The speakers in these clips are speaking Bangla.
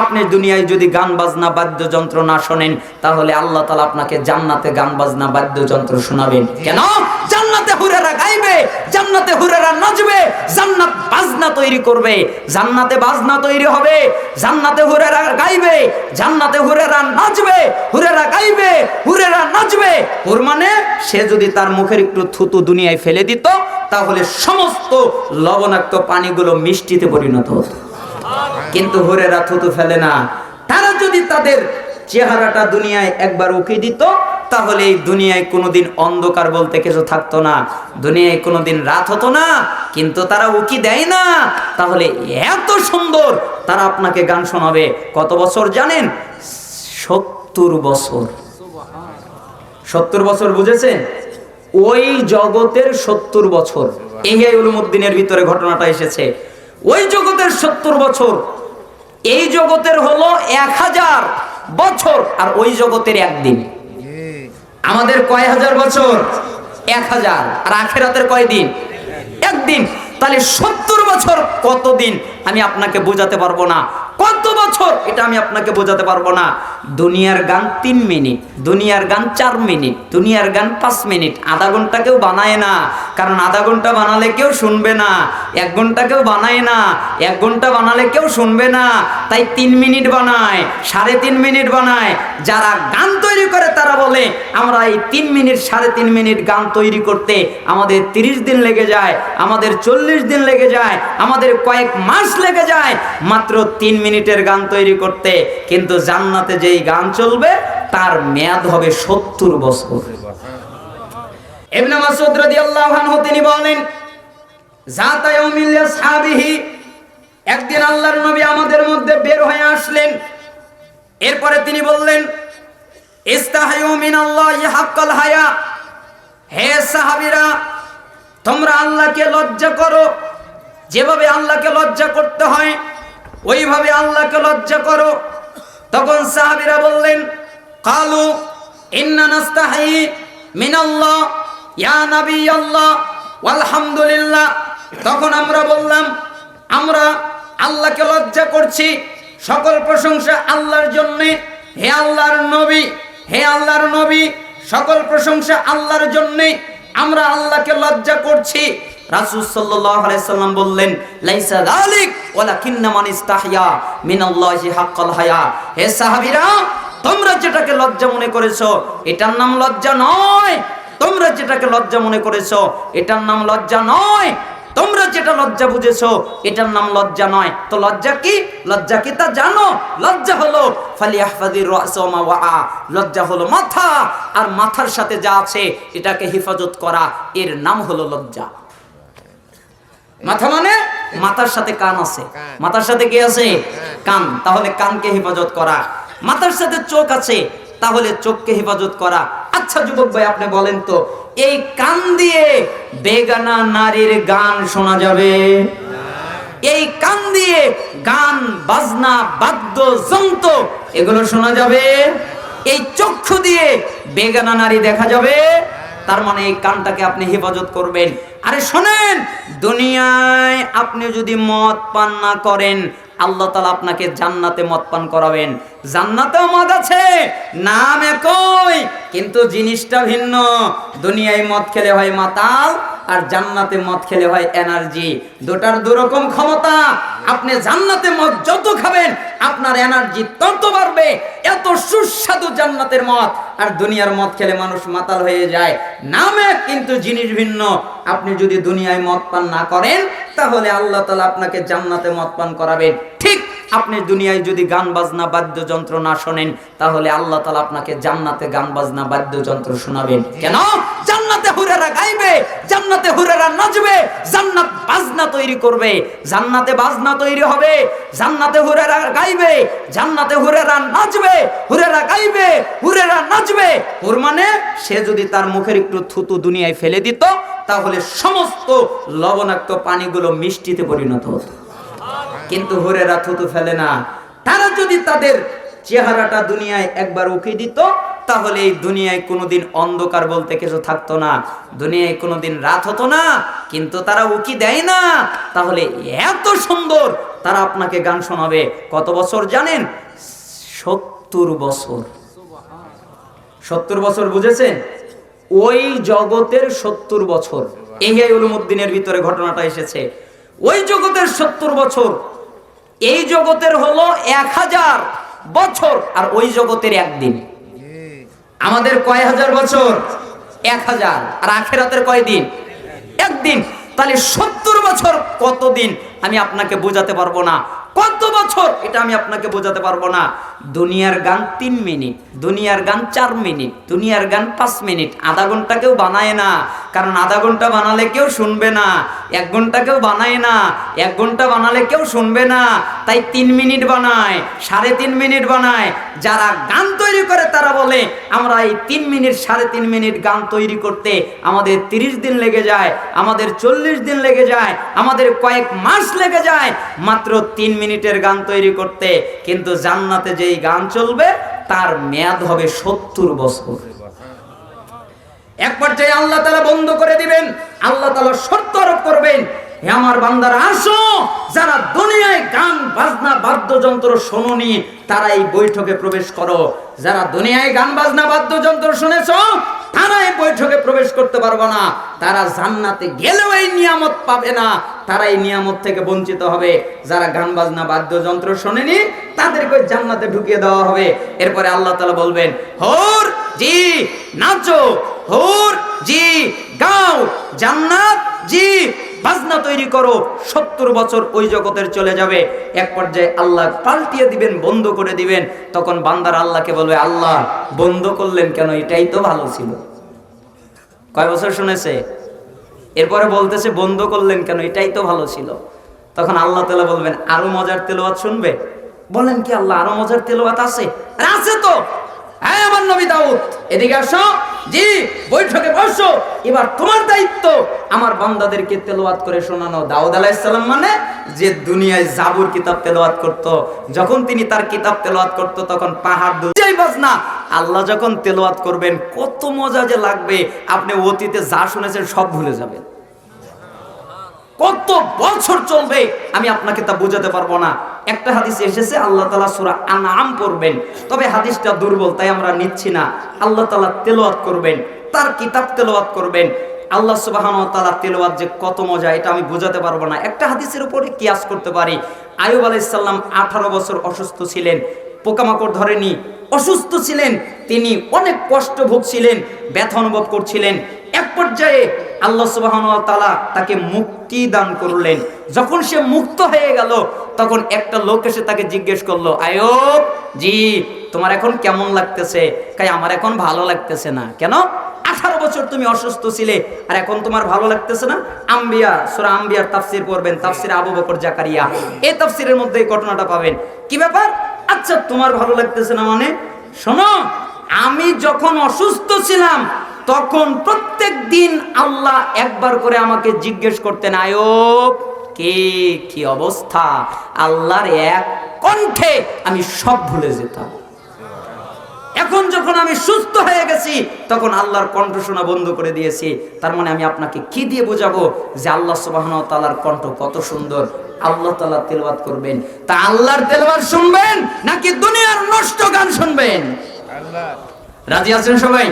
আপনি দুনিয়ায় যদি গান বাজনা, বাদ্যযন্ত্র না শোনেন, তাহলে আল্লাহ তালা আপনাকে জান্নাতে গান বাজনা, বাদ্যযন্ত্র শোনাবেন। কেন? জান্নাতে হুরেরা গাইবে, জান্নাতে হুরেরা নাচবে, জান্নাত বাজনা তৈরি করবে। জান্নাতে বাজনা তৈরি হবে, জান্নাতে হুরেরা গাইবে, জান্নাতে হুরেরা নাচবে, হুরেরা গাইবে, হুরেরা নাচবে। হুর মানে সে যদি তার মুখের একটু থুতু দুনিয়ায় ফেলে দিত, তাহলে সমস্ত লবণাক্ত পানিগুলো মিষ্টিতে পরিণত হতো। কিন্তু হুরেরা থুতু ফেলে না। তারা যদি তাদের চেহারাটা দুনিয়ায় একবার উকি দিত, তাহলে এই দুনিয়ায় কোনোদিন অন্ধকার বলতে কিছু থাকতো না। দুনিয়ায় কোনোদিন রাত হতো না, কিন্তু তারা উকি দেয় না। তাহলে এত সুন্দর তারা আপনাকে গান শোনাবে। কত বছর জানেন? সত্তর বছর। সত্তর বছর বুঝেছেন? ওই জগতের সত্তর বছর। এই উলুমুদ্দিনের ভিতরে ঘটনাটা এসেছে। ওই জগতের সত্তর বছর এই জগতের হলো এক হাজার বছর, আর ওই জগতের একদিন। আমাদের কয় হাজার বছর? এক হাজার। আর আখেরাতের কয় দিন? একদিন। তাহলে সত্তর বছর কতদিন? আমি আপনাকে বোঝাতে পারব না। কত বছর? এটা আমি আপনাকে বোঝাতে পারব না। দুনিয়ার গান তিন মিনিট, দুনিয়ার গান চার মিনিট, দুনিয়ার গান পাঁচ মিনিট। আধা ঘণ্টা কেউ বানায় না, কারণ আধা ঘণ্টা বানালে কেউ শুনবে না। এক ঘণ্টা কেউ বানায় না, এক ঘণ্টা বানালে কেউ শুনবে না। তাই তিন মিনিট বানায়, সাড়ে তিন মিনিট বানায়। যারা গান তৈরি করে তারা বলে, আমরা এই তিন মিনিট, সাড়ে তিন মিনিট গান তৈরি করতে আমাদের তিরিশ দিন লেগে যায়, আমাদের চল্লিশ দিন লেগে যায়, আমাদের কয়েক মাস লেগে যায়। মাত্র তিন মিনিটের গান তৈরি করতে, কিন্তু জান্নাতে যেই গান চলবে, তার মেয়াদ হবে সত্তর বছর। তিনি বলেন একদিন আল্লাহর নবী আমাদের মধ্যে বের হয়ে আসলেন। এরপরে তিনি বললেন হায়া হে সাহাবীরা, তোমরা আল্লাহকে লজ্জা করো। যেভাবে আল্লাহকে লজ্জা করতে হয় ওইভাবে আল্লাহকে লজ্জা করো। তখন সাহাবিরা বললেন, কালু ইন্না নাস্তাহি মিনাল্লাহ, ইয়া আল্লাহ আলহামদুলিল্লাহ তখন আমরা বললাম, আমরা আল্লাহকে লজ্জা করছি। সকল প্রশংসা আল্লাহর জন্যে। হে আল্লাহর নবী, হে আল্লাহর নবী, সকল প্রশংসা আল্লাহর জন্যে। আমরা আল্লাহকে লজ্জা করছি। রাসূল সাল্লাল্লাহু আলাইহি সাল্লাম বললেন, লাইসা যালিক ওয়ালাকিন্না মান ইস্তাহয়া মিনাল্লাহি হাক্কাল হায়া। হে সাহাবীরা, তোমরা যেটাকে লজ্জা মনে করেছ, এটার নাম লজ্জা নয়। তোমরা যেটাকে লজ্জা মনে করেছ, এটার নাম লজ্জা নয়। তোমরা যেটা লজ্জা বুঝেছ, এটার নাম লজ্জা নয়। তো লজ্জা কি? লজ্জা কি তা জানো? লজ্জা হলো লজ্জা হলো মাথা, আর মাথার সাথে যা আছে, এটাকে হেফাজত করা, এর নাম হলো লজ্জা। মাথা মানে? মাথার সাথে কান আছে। মাথার সাথে কি আছে? কান। তাহলে কানকে হেফাজত করা। মাথার সাথে চোখ আছে তাহলে চোখকে হেফাজত করা। আচ্ছা যুবক ভাই আপনি বলেন তো এই কান দিয়ে বেগানা নারীর গান শোনা যাবে? এই কান দিয়ে গান বাজনা বাদ্য যন্ত্র এগুলো শোনা যাবে? এই চক্ষু দিয়ে বেগানা নারী দেখা যাবে? তার মানে এই কানটাকে আপনি হেফাজত করবেন। আরে শোনেন, দুনিয়ায় আপনি যদি মদ পান না করেন, আল্লাহ তালা আপনাকে জান্নাতে মদ পান করাবেন। জান্নাতেও মদ আছে, নাম একই, কিন্তু জিনিসটা ভিন্ন। দুনিয়ায় মদ খেলে হয় মাতাল আর জান্নাতে মদ খেলে হয় এনার্জি। দুটার দুরকম ক্ষমতা। আপনি জান্নাতে মদ যত খাবেন, আপনার এনার্জি তত বাড়বে। এত সুস্বাদু জান্নাতের মদ। আর দুনিয়ার মদ খেলে মানুষ মাতাল হয়ে যায়। নামে কিন্তু জিনিস ভিন্ন। আপনি যদি দুনিয়ায় মদ পান না করেন, তাহলে আল্লাহ তালা আপনাকে জান্নাতে মদ পান করাবেন। ঠিক আপনি দুনিয়ায় যদি গান বাজনা, বাদ্যযন্ত্র না শোনেন, তাহলে আল্লাহ তালা আপনাকে জান্নাতে গান বাজনা, বাদ্যযন্ত্র শোনাবেন। কেন? হুরেরা গাইবে, জান্নাতে হুরেরা নাচবে, জান্নাত বাজনা তৈরি করবে। জান্নাতে বাজনা তৈরি হবে, জান্নাতে হুরেরা গাইবে, জান্নাতে হুরেরা নাচবে, হুরেরা গাইবে, হুরেরা নাচবে। হুর মানে সে যদি তার মুখের একটু থুতু দুনিয়ায় ফেলে দিত, তাহলে সমস্ত লবণাক্ত পানিগুলো মিষ্টিতে পরিণত হতো। কিন্তু হুরেরা থুতু ফেলে না। তারা যদি তাদের চেহারাটা দুনিয়ায় একবার উকি দিত তাহলে এই দুনিয়ায় কোনোদিন অন্ধকার বলতে কিছু থাকতো না। দুনিয়ায় কোনোদিন রাত হতো না, কিন্তু তারা উকি দেয় না। তাহলে এত সুন্দর তারা আপনাকে গান শোনাবে। কত বছর জানেন? সত্তর বছর। সত্তর বছর বুঝেছেন? ওই জগতের সত্তর বছর। এই উলুমুদ্দিনের ভিতরে ঘটনাটা এসেছে। ওই জগতের সত্তর বছর। এই জগতের হলো এক হাজার বছর, আর ওই জগতের একদিন। আমাদের কয় হাজার বছর? এক হাজার। আর আখেরাতের কয় দিন? একদিন। তাহলে সত্তর বছর কতদিন আমি আপনাকে বোঝাতে পারব না? কত বছর? এটা আমি আপনাকে বোঝাতে পারব না। দুনিয়ার গান তিন মিনিট, দুনিয়ার গান চার মিনিট, দুনিয়ার গান পাঁচ মিনিট, আধা ঘণ্টা কেউ বানায় না। কারণ আধা ঘণ্টা বানালে কেউ শুনবে না, এক ঘণ্টা কেউ বানায় না, এক ঘণ্টা বানালে কেউ শুনবে না। তাই তিন মিনিট বানায়, সাড়ে তিন মিনিট বানায়। যারা গান তৈরি করে তারা বলে, আমরা এই তিন মিনিট, সাড়ে তিন মিনিট গান তৈরি করতে আমাদের তিরিশ দিন লেগে যায়, আমাদের চল্লিশ দিন লেগে যায়, আমাদের কয়েক মাস লেগে যায়। মাত্র তিন মিনিটের গান তৈরি করতে, কিন্তু জান্নাতে যেই গান চলবে, তার মেয়াদ হবে সত্তর বছর। এক পর্যায়ে আল্লাহ তালা বন্ধ করে দিবেন, আল্লাহ তালা শর্ত আরোপ করবেন আমার বান্দারা, আসো, যারা দুনিয়ায় গান, বাজনা, বাদ্যযন্ত্র শোনি তারা এই বৈঠকে প্রবেশ করো। যারা দুনিয়ায় গান, বাজনা, বাদ্যযন্ত্র শুনেছ, তারা এই বৈঠকে প্রবেশ করতে পারবে না। তারা জান্নাতে গেলেও এই নিয়ামত পাবে না। তারা এই নিয়ামত থেকে বঞ্চিত হবে। যারা গান বাজনা, বাদ্যযন্ত্র শোনেনি, তাদেরকে জান্নাতে ঢুকিয়ে দেওয়া হবে। এরপরে আল্লাহ তালা বলবেন, হোর জি নাচো হোর জি, গাও। জান্নাত জি, বাজনা তৈরি করো। সত্তর বছর ওই জগতের চলে যাবে। এক পর্যায়ে আল্লাহ পাল্টিয়ে দিবেন, বন্ধ করে দিবেন। তখন বান্দার আল্লাহকে বলবে, আল্লাহ, বন্ধ করলেন কেন? এটাই তো ভালো ছিল। কয় বছর শুনেছে? এরপরে বলতেছে, বন্ধ করলেন কেন? এটাই তো ভালো ছিল। তখন আল্লাহ তালা বলবেন, আরও মজার তেলোয়াত শুনবে? বলেন, কি আল্লাহ, আরও মজার তেলোয়াত আছে? আছে তো। হ্যাঁ আমার নবী দাউদ, এদিকে আসো। জি, বৈঠকে বসো। এবার তোমার দায়িত্ব, আমার বান্দাদেরকে তেলাওয়াত করে শোনানো। দাউদ আলাইহিসসালাম মানে যে দুনিয়ায় জাবুর কিতাব তেলাওয়াত করত। যখন তিনি তার কিতাব তেলাওয়াত করত, তখন পাহাড় দুই বাজনা আল্লাহ যখন তেলাওয়াত করবেন, কত মজা যে লাগবে, আপনি অতীতে যা শুনেছেন সব ভুলে যাবেন। কত বছর চলবে, আমি আপনাকে তা বোঝাতে পারব না। একটা হাদিস এসেছে, আল্লাহ তালা সুরা আনাম পড়বেন। তবে হাদিসটা দুর্বল, তাই আমরা নিচ্ছি না। আল্লাহ তালা তেলোয়াত করবেন, তার কিতাব তেলোয়াত করবেন। আল্লাহ সুবাহান তালা তেলোয়াত যে কত মজা, এটা আমি বোঝাতে পারব না। একটা হাদিসের উপরে কিয়াস করতে পারি। আয়ুব আলাইসাল্লাম আঠারো বছর অসুস্থ ছিলেন। পোকামাকড় ধরেনি অসুস্থ ছিলেন, তিনি অনেক কষ্ট ভুগছিলেন, ব্যথা অনুভব করছিলেন। এক পর্যায়ে আল্লাহ সুবাহন তালা তাকে মুক্তি দান করলেন। যখন সে মুক্ত হয়ে গেল, তখন একটা লোক এসে তাকে জিজ্ঞেস করল আয়ব জি, তোমার এখন কেমন লাগতেছে? কাই, আমার এখন ভালো লাগতেছে না। কেন? আঠারো বছর তুমি অসুস্থ ছিলে, আর এখন তোমার ভালো লাগতেছে না? আম্বিয়া, সুরা আম্বিয়ার তাফসির করবেন তাফসির আবু বকর জাকারিয়া। এই তাফসিরের মধ্যে এই ঘটনাটা পাবেন। কি ব্যাপার? আচ্ছা তোমার ভালো লাগতেছে না মানে? শোনো, আমি যখন অসুস্থ ছিলাম, তখন প্রত্যেক দিন আল্লাহ একবার করে আমাকে জিজ্ঞেস করতেন, আয়ব, কে, কি অবস্থা? আল্লাহর এক কণ্ঠে আমি সব ভুলে যেতাম। এখন যখন আমি সুস্থ হয়ে গেছি, তখন আল্লাহর কণ্ঠ শোনা বন্ধ করে দিয়েছি। তার মানে আমি আপনাকে কি দিয়ে বোঝাবো যে আল্লাহ সুবাহ তালার কণ্ঠ কত সুন্দর আল্লাহ তালা তেলবাদ করবেন। তা আল্লাহর তেলবাদ শুনবেন নাকি দুনিয়ার নষ্ট গান শুনবেন? রাজি আছেন সবাই?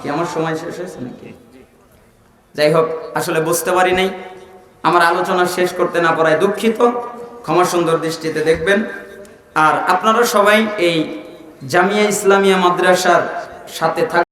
কি আমার সময় শেষ হয়েছে নাকি? যাই হোক আসলে বুঝতে পারি নাই। আমার আলোচনা শেষ করতে না পারায় দুঃখিত। ক্ষমা সুন্দর দৃষ্টিতে দেখবেন। আর আপনারা সবাই এই জামিয়া ইসলামিয়া মাদ্রাসার সাথে থাক